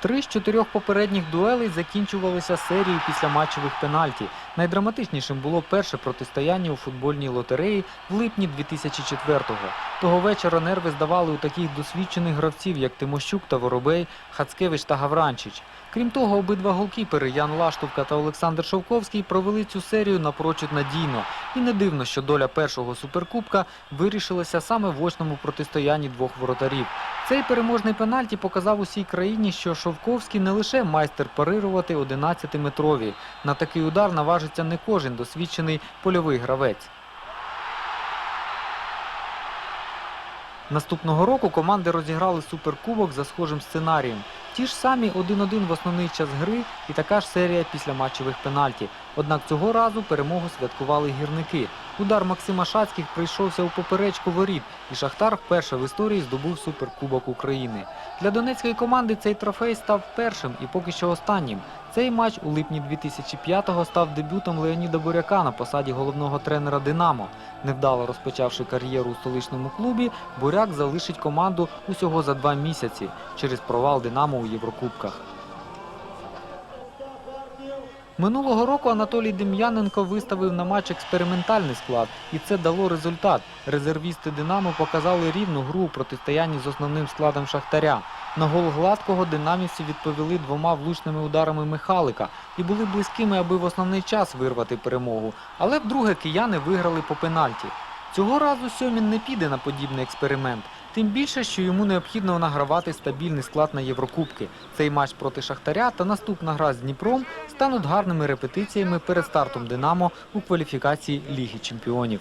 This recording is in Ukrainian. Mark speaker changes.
Speaker 1: Три з чотирьох попередніх дуелей закінчувалися серією після матчевих пенальті. Найдраматичнішим було перше протистояння у футбольній лотереї в липні 2004-го. Того вечора нерви здавали у таких досвідчених гравців, як Тимощук та Воробей, Хацкевич та Гавранчич. Крім того, обидва голкіпери Ян Лаштовка та Олександр Шовковський провели цю серію напрочуд надійно. І не дивно, що доля першого суперкубка вирішилася саме в очному протистоянні двох воротарів. Цей переможний пенальті показав усій країні, що Шовковський не лише майстер парирувати 11-метрові. На такий удар наважиться не кожен досвідчений польовий гравець. Наступного року команди розіграли суперкубок за схожим сценарієм. Ті ж самі 1-1 в основний час гри і така ж серія після матчевих пенальті. Однак цього разу перемогу святкували гірники. Удар Максима Шацьких прийшовся у поперечку воріт, і Шахтар вперше в історії здобув суперкубок України. Для донецької команди цей трофей став першим і поки що останнім. Цей матч у липні 2005-го став дебютом Леоніда Буряка на посаді головного тренера Динамо. Невдало розпочавши кар'єру у столичному клубі, Буряк залишить команду усього за два місяці через провал Динамо у Єврокубках. Минулого року Анатолій Дем'яненко виставив на матч експериментальний склад, і це дало результат. Резервісти Динамо показали рівну гру у протистоянні з основним складом Шахтаря. На гол гладкого динамівці відповіли двома влучними ударами Михалика і були близькими, аби в основний час вирвати перемогу. Але вдруге кияни виграли по пенальті. Цього разу Сьомін не піде на подібний експеримент. Тим більше, що йому необхідно награвати стабільний склад на Єврокубки. Цей матч проти Шахтаря та наступна гра з Дніпром стануть гарними репетиціями перед стартом Динамо у кваліфікації Ліги Чемпіонів.